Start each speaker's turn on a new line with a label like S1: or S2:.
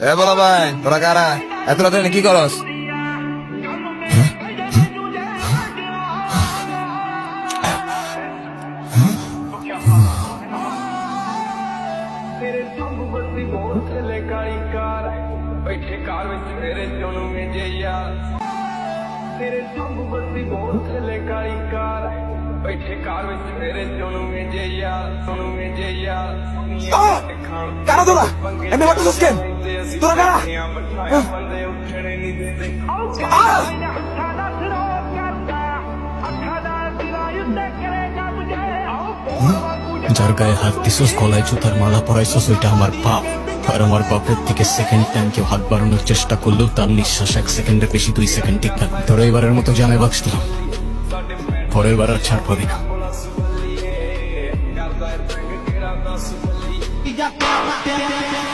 S1: এ বলা ভাই তোরা কারা? এত রাতে কি করস?
S2: হ্যাঁ।
S1: কারা তোরা? এমনি মারতেছিস কেন?
S2: হ্যাঁ?
S3: যার গায়ে হাত দিছস গলায় জুতার মালা পরাইছস ওইটা আমার পাপ আর আমার বাপের থেকে সেকেন্ড টাইম কেউ হাত বাড়ানোর চেষ্টা করলেও তার নিঃশ্বাস এক সেকেন্ডের বেশি দুই সেকেন্ড ঠিক না ধরো এবারের মতো জানাই বাক্স দিলাম পরের বার আর ছাড় পাবি না। Yeah, yeah, yeah.